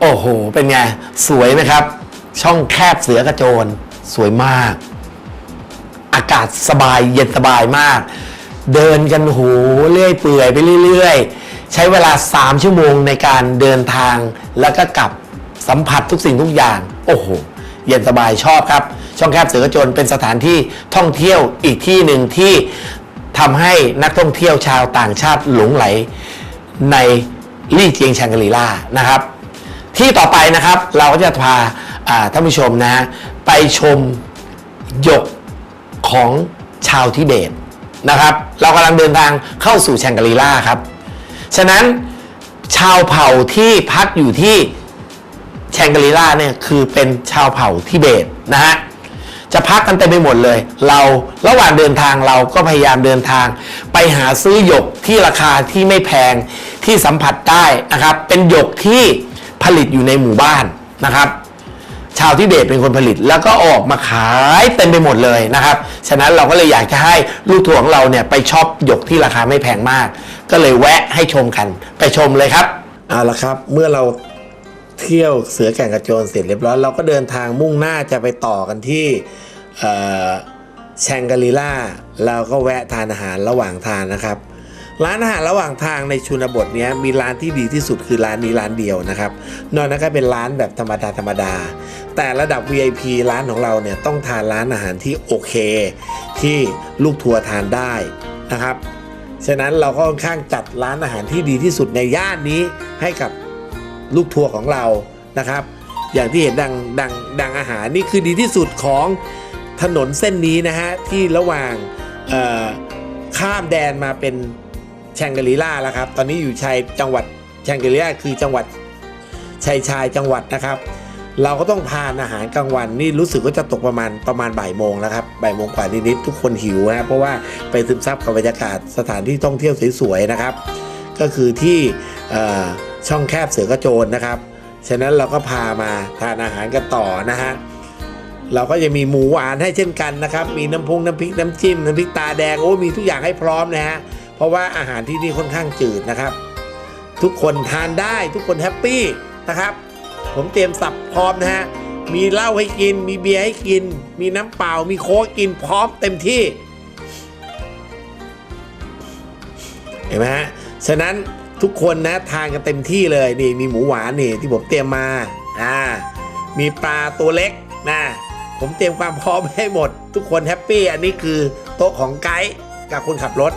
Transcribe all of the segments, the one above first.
โอ้โห เป็นไง สวยไหมครับ ช่องแคบเสือกระโจน สวยมาก อากาศสบายเย็นสบายมาก เดินกันโหเรื่อยเปื่อยไปเรื่อยๆ ใช้เวลา 3 ชั่วโมงในการเดินทางแล้วก็กลับสัมผัสทุกสิ่งทุกอย่าง โอ้โห เย็นสบายชอบครับ ช่องแคบเสือกระโจนเป็นสถานที่ท่องเที่ยวอีกที่หนึ่งที่ทำให้นักท่องเที่ยวชาวต่างชาติหลงไหลในลี่เจียงแชงกรีล่านะครับ ที่ต่อไปนะครับเราก็จะพาท่านผู้ชมนะไปชมหยกของชาวทิเบตนะครับ เรากำลังเดินทางเข้าสู่แชงกรีล่าครับ ฉะนั้นชาวเผ่าที่พักอยู่ที่แชงกรีล่าเนี่ยคือเป็นชาวเผ่าทิเบตนะฮะจะพักกันเต็มไปหมดเลย เราระหว่างเดินทางเราก็พยายามเดินทาง ไปหาซื้อหยกที่ราคาที่ไม่แพงที่สัมผัสได้นะครับ เป็นหยกที่ ผลิตอยู่ในหมู่บ้านนะครับ ชาวทิเบตเป็นคนผลิตแล้วก็ออกมาขายเต็มไปหมดเลยนะครับ ฉะนั้นเราก็เลยอยากจะให้ลูกถั่วของเราเนี่ยไปช็อปหยกที่ราคาไม่แพงมาก ก็เลยแวะให้ชมกันไปชมเลยครับเอาละครับ เมื่อเราเที่ยวเสือแก่งกระโจนเสร็จเรียบร้อยเราก็เดินทางมุ่งหน้าจะไปต่อกันที่แชงกรีล่าเราก็แวะทานอาหารระหว่างทางนะครับ ร้านอาหารระหว่างทางในชนบทเนี้ยมีร้านที่ดีที่สุดคือร้านนี้ร้านเดียวนะครับ นอกนั้นก็เป็นร้านแบบธรรมดาธรรมดา แต่ระดับ VIP ร้านของเราเนี่ยต้องทานร้านอาหารที่โอเค ที่ลูกทัวร์ทานได้นะครับ ฉะนั้นเราก็ค่อนข้างจัดร้านอาหารที่ดีที่สุดในย่านนี้ให้กับลูกทัวร์ของเรานะครับ อย่างที่เห็นดังดังดังอาหารนี่คือดีที่สุดของถนนเส้นนี้นะฮะที่ระหว่างข้ามแดนมาเป็น แชงกรีล่าแล้วครับ ตอนนี้อยู่ชายจังหวัดแชงกรีล่าคือจังหวัดชายชายจังหวัดนะครับ เราก็ต้องทานอาหารกลางวันนี่รู้สึกว่าจะตกประมาณประมาณบ่ายโมงแล้วครับบ่ายโมงกว่านิดๆทุกคนหิวนะเพราะว่าไปซึมซับกับบรรยากาศสถานที่ท่องเที่ยวสวยๆนะครับ ก็คือที่ช่องแคบเสือกระโจนนะครับฉะนั้นเราก็พามาทานอาหารกันต่อนะฮะเราก็จะมีหมูหวานให้เช่นกันนะครับ มีน้ำพุงน้ำพริกน้ำจิ้มน้ำพริกตาแดงโอ้มีทุกอย่างให้พร้อมนะฮะ เพราะว่าอาหารที่นี่ค่อนข้างจืดนะครับ ทุกคนทานได้ทุกคนแฮปปี้นะครับ ผมเตรียมสับพร้อมนะฮะมีเหล้าให้กิน มีเบียร์ให้กิน มีน้ำเปล่า มีโค้กกินพร้อมเต็มที่ เห็นไหมฮะ ฉะนั้นทุกคนนะทานกันเต็มที่เลยนี่มีหมูหวานนี่ที่ผมเตรียมมาอ่ามีปลาตัวเล็กนะผมเตรียมความพร้อมให้หมด ทุกคนแฮปปี้อันนี้คือโต๊ะของไกด์กับคนขับรถ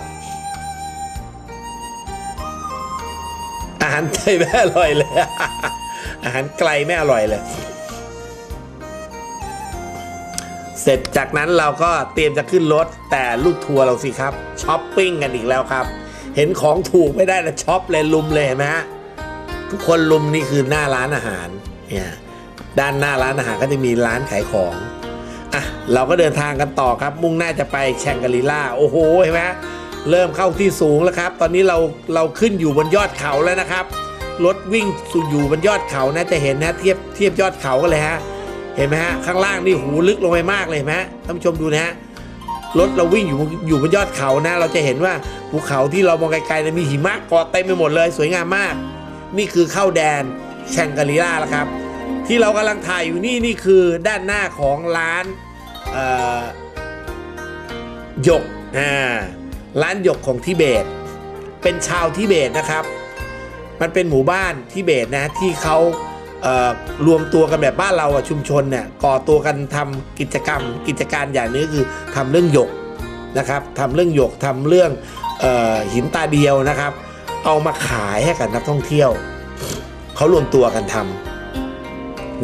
าหารไทยไม่อร่อยเลย อาหารไกลไม่อร่อยเลย เสร็จจากนั้นเราก็เตรียมจะขึ้นรถแต่ลูกทัวร์เราสิครับช้อปปิ้งกันอีกแล้วครับ เห็นของถูกไม่ได้นะช็อปเลยลุมเลยเห็นไหมฮะทุกคนลุมนี่คือหน้าร้านอาหารเนี่ยด้านหน้าร้านอาหารก็จะมีร้านขายของอะเราก็เดินทางกันต่อครับ มุ่งหน้าจะไปแชงกรีล่าโอ้โหเห็นไหม เริ่มเข้าที่สูงแล้วครับ ตอนนี้เราเราขึ้นอยู่บนยอดเขาแล้วนะครับ รถวิ่งสู่อยู่บนยอดเขานะจะเห็นนะเทียบเทียบยอดเขากันเลยฮะ เห็นไหมฮะข้างล่างนี่หูลึกลงไปมากเลยไหมฮะท่านผู้ชมดูนะฮะ รถเราวิ่งอยู่อยู่บนยอดเขานะ เราจะเห็นว่าภูเขาที่เรามองไกลๆนี่ยมีหิมะเกาะเต็มไปหมดเลย สวยงามมาก นี่คือเข้าแดนแชงกรีล่าแล้วครับ ที่เรากำลังถ่ายอยู่นี่นี่คือด้านหน้าของร้านหยกอ่า ร้านหยกของทิเบต เป็นชาวทิเบตนะครับ มันเป็นหมู่บ้านทิเบตนะที่เขาเรวมตัวกันแบบบ้านเราอะชุมชนเนี่ยก่อตัวกันทำกิจกรรม กิจการอย่างนี้คือทำเรื่องหยกนะครับทำเรื่องหยกทำเรื่องออหินตาเดียวนะครับ เอามาขายให้กับนักท่องเที่ยว เขารวมตัวกันทำ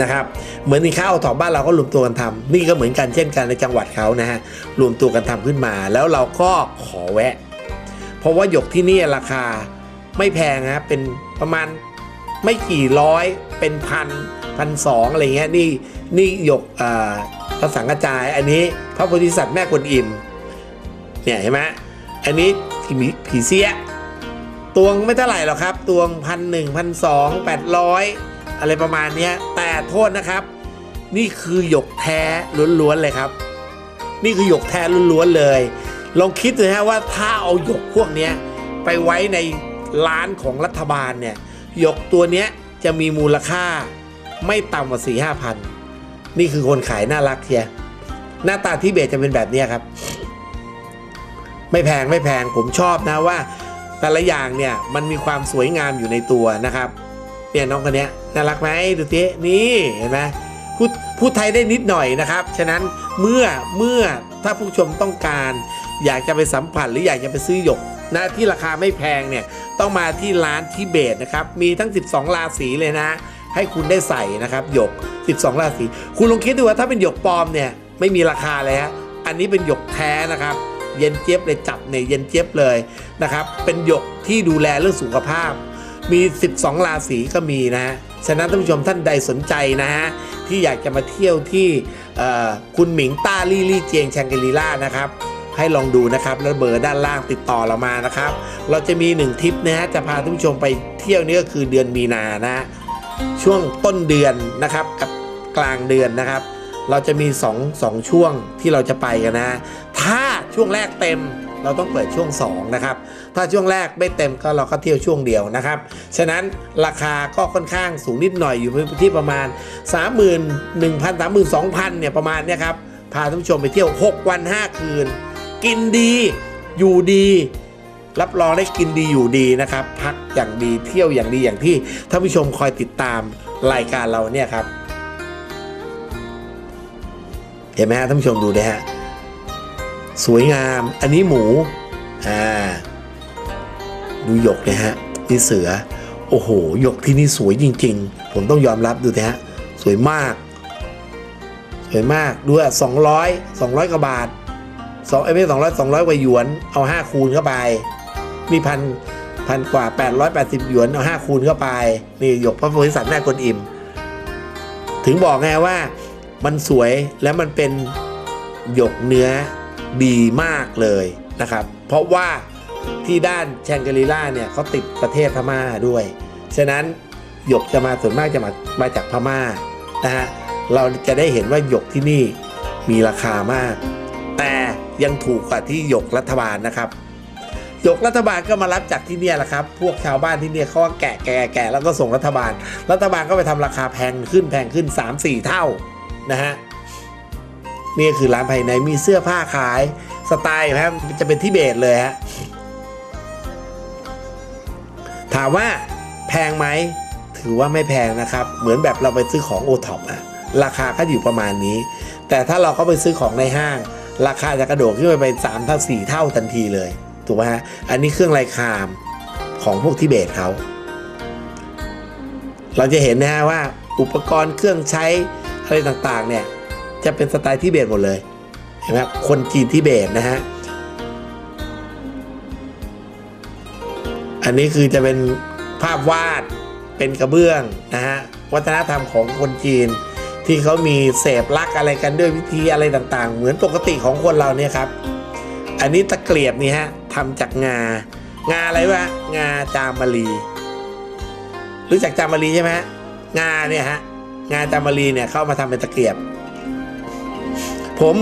นะครับเหมือนที่ข้าวถอบ้านเราก็รวมตัวกันทำนี่ก็เหมือนกันเช่นกันในจังหวัดเขานะฮะรวมตัวกันทำขึ้นมา แล้วเราก็ขอแวะ เพราะว่าหยกที่นี่ราคาไม่แพงนะครับเป็นประมาณไม่กี่ร้อยเป็นพันพันสองอะไรเงี้ยนี่นี่หยกพระสังกระจายอันนี้พระโพธิสัตว์แม่กวนอิมเนี่ยเห็นไหมอันนี้ผีผีเสียตวงไม่เท่าไหร่หรอกครับ ตวงพันหนึ่งพันสองแปดร้อย อะไรประมาณนี้แต่โทษนะครับ นี่คือหยกแท้ล้วนๆเลยครับ นี่คือหยกแท้ล้วนๆเลย ลองคิดดูนะฮะว่าถ้าเอาหยกพวกนี้ไปไว้ในร้านของรัฐบาลเนี่ยหยกตัวเนี้ยจะมีมูลค่าไม่ต่ำกว่าสี่ห้าพันนี่คือคนขายน่ารักเชียหน้าตาทิเบตจะเป็นแบบนี้ครับ ไม่แพงไม่แพงผมชอบนะว่า แต่ละอย่างเนี่ยมันมีความสวยงามอยู่ในตัวนะครับ เนี่ยน้องคนเนี้ยน่ารักไหมดูสินี่เห็นไหมพูดพูดไทยได้นิดหน่อยนะครับ ฉะนั้นเมื่อเมื่อถ้าผู้ชมต้องการอยากจะไปสัมผัสหรืออยากจะไปซื้อหยกนะที่ราคาไม่แพงเนี่ยต้องมาที่ร้านทิเบตนะครับ มีทั้ง 12 ราศีเลยนะ ให้คุณได้ใส่นะครับหยก 12 ราศีคุณลองคิดดูว่าถ้าเป็นหยกปลอมเนี่ยไม่มีราคาเลยฮะอันนี้เป็นหยกแท้นะครับเย็นเจี๊ยบเลยจับเนี่ยเย็นเจี๊ยบเลยนะครับเป็นหยกที่ดูแลเรื่องสุขภาพ มี 12 ราศีก็มีนะฮะฉะนั้นท่านผู้ชมท่านใดสนใจนะฮะที่อยากจะมาเที่ยวที่คุณหมิงต้าลี่ลี่เจียงแชงกรีล่านะครับให้ลองดูนะครับแล้วเบอร์ด้านล่างติดต่อเรามานะครับ เราจะมีหนึ่งทริปนะฮะจะพาท่านผู้ชมไปเที่ยวนี่ก็คือเดือนมีนานะฮะช่วงต้นเดือนนะครับกับกลางเดือนนะครับ เราจะมี2งสองช่วงที่เราจะไปกันนะถ้า ช่วงแรกเต็มเราต้องเปิดช่วง 2 นะครับ ถ้าช่วงแรกไม่เต็มก็เราก็เที่ยวช่วงเดียวนะครับ ฉะนั้นราคาก็ค่อนข้างสูงนิดหน่อยอยู่ที่ประมาณ 31,000 32,000เนี่ยประมาณเนี้ยครับ พาท่านผู้ชมไปเที่ยว 6 วัน 5 คืน กินดีอยู่ดี รับรองได้กินดีอยู่ดีนะครับ พักอย่างดีเที่ยวอย่างดีอย่างที่ท่านผู้ชมคอยติดตามรายการเราเนี่ยครับ เห็นไหมฮะท่านผู้ชมดูนะฮะ สวยงาม อันนี้หมู อ่า ดูหยกนะฮะ นี่เสือ โอ้โห หยกที่นี่สวยจริง ๆ ผมต้องยอมรับดูนะฮะ สวยมาก สวยมากดูอะสองร้อยสองร้อยกว่าบาทสองไอ้ไม่สองร้อยสองร้อยกว่าหยวน เอาห้าคูณเข้าไป มีพันพันกว่าแปดร้อยแปดสิบหยวน เอาห้าคูณเข้าไป นี่หยกพระโพธิสัตว์แม่กวนอิมถึงบอกไงว่ามันสวยแล้วมันเป็นหยกเนื้อ ดีมากเลยนะครับ เพราะว่าที่ด้านแชงกรีล่าเนี่ยเขาติดประเทศพม่าด้วย ฉะนั้นหยกจะมาส่วนมากจะมามาจากพม่านะฮะเราจะได้เห็นว่าหยกที่นี่มีราคามาก แต่ยังถูกกว่าที่หยกรัฐบาลนะครับหยกรัฐบาลก็มารับจากที่เนี่ยแหละครับ พวกชาวบ้านที่เนี่ยเขาก็แกะแกะแกะแล้วก็ส่งรัฐบาล รัฐบาลก็ไปทำราคาแพงขึ้นแพงขึ้น 3-4 เท่านะฮะ นี่คือร้านภายในมีเสื้อผ้าขายสไตล์ครับจะเป็นที่เบสเลยฮะถามว่าแพงไหมถือว่าไม่แพงนะครับ เหมือนแบบเราไปซื้อของโอท็อปอะราคาก็อยู่ประมาณนี้ แต่ถ้าเราเข้าไปซื้อของในห้าง ราคาจะกระโดดขึ้นไปเป็นสามเท่าสี่เท่าทันทีเลยถูกไหมฮะอันนี้เครื่องไรคามของพวกทิเบตเขาเราจะเห็นนะฮะว่าอุปกรณ์เครื่องใช้อะไรต่างๆเนี่ย จะเป็นสไตล์ทิเบตหมดเลยเห็นไหมครับคนจีนทิเบตนะฮะอันนี้คือจะเป็นภาพวาดเป็นกระเบื้องนะฮะวัฒนธรรมของคนจีน ที่เขามีเสพรักอะไรกันด้วยวิธีอะไรต่างๆ เหมือนปกติของคนเราเนี่ยครับ อันนี้ตะเกียบนี่ฮะทำจากงา งาอะไรวะงาจามรีรู้จักจามรีใช่ไหมฮะงาเนี่ยฮะงาจามรีเนี่ยเข้ามาทำเป็นตะเกียบ ผม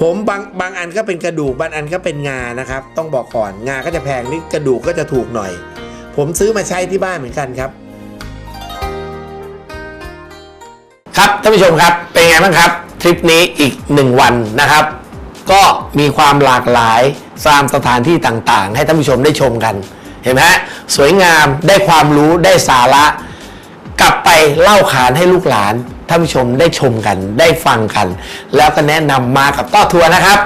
ผมบางบางอันก็เป็นกระดูกบางอันก็เป็นงานะครับ ต้องบอกก่อนงาก็จะแพงนี่กระดูกก็จะถูกหน่อย ผมซื้อมาใช้ที่บ้านเหมือนกันครับ ครับท่านผู้ชมครับเป็นไงบ้างครับ ทริปนี้อีกหนึ่งวันนะครับ ก็มีความหลากหลายตามสถานที่ต่างๆ ให้ท่านผู้ชมได้ชมกัน เห็นไหมฮะสวยงามได้ความรู้ได้สาระ กลับไปเล่าขานให้ลูกหลาน ท่านผู้ชมได้ชมกันได้ฟังกัน แล้วก็แนะนำมากับต้อทัวร์นะครับ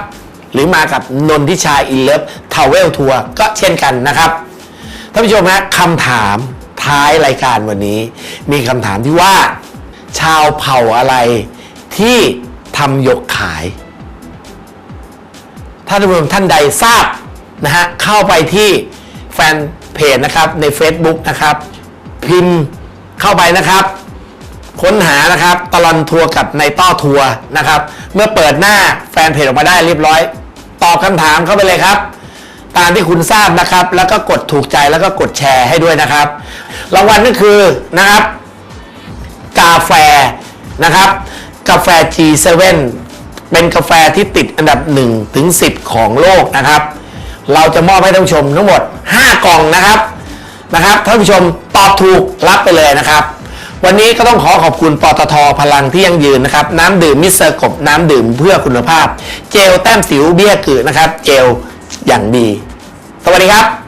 หรือมากับนนทิชาอินเลิฟทาวเวลทัวร์ก็เช่นกันนะครับท่านผู้ชมฮะคำถามท้ายรายการวันนี้ มีคำถามที่ว่า ชาวเผ่าอะไรที่ทำยกขายท่านผู้ชมท่านใดทราบนะฮะเข้าไปที่แฟนเพจนะครับใน Facebook นะครับ พิมพ์เข้าไปนะครับ ค้นหานะครับตลอนทัวร์กับในต้อทัวร์นะครับ เมื่อเปิดหน้าแฟนเพจออกมาได้เรียบร้อย ตอบคำถามเข้าไปเลยครับ ตามที่คุณทราบนะครับ แล้วก็กดถูกใจแล้วก็กดแชร์ให้ด้วยนะครับรางวัลก็คือนะครับ กาแฟนะครับ กาแฟ G7 เป็นกาแฟที่ติดอันดับ1ถึง10 ของโลกนะครับ เราจะมอบให้ท่านผู้ชมทั้งหมด 5 กล่องนะครับนะครับท่านผู้ชมตอบถูกรับไปเลยนะครับ วันนี้ก็ต้องขอขอบคุณปตทพลังที่ยังยืนนะครับ น้ำดื่มมิสเตอร์กบน้ำดื่มเพื่อคุณภาพ เจลแต้มสิวเบี้ยกือนะครับ เจลอย่างดี สวัสดีครับ